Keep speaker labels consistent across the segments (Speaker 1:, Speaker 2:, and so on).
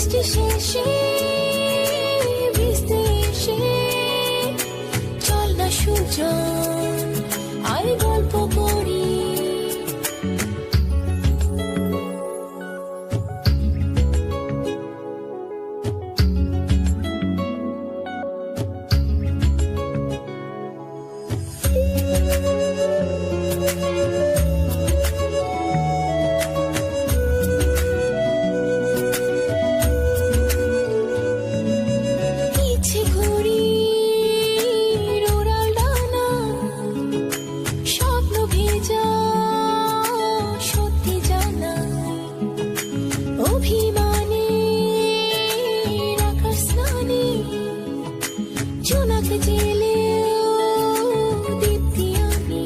Speaker 1: বৃষ্টি শেষে বৃষ্টি এসে সূর্য। জোনাক জেলে দীপ্তি আমি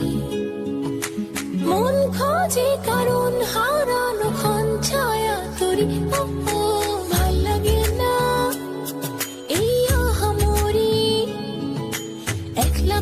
Speaker 1: মন খোঁজে কারণ হারানো ক্ষণ ছায়া তরি ভালো লাগে না। এই আহামরি, একলা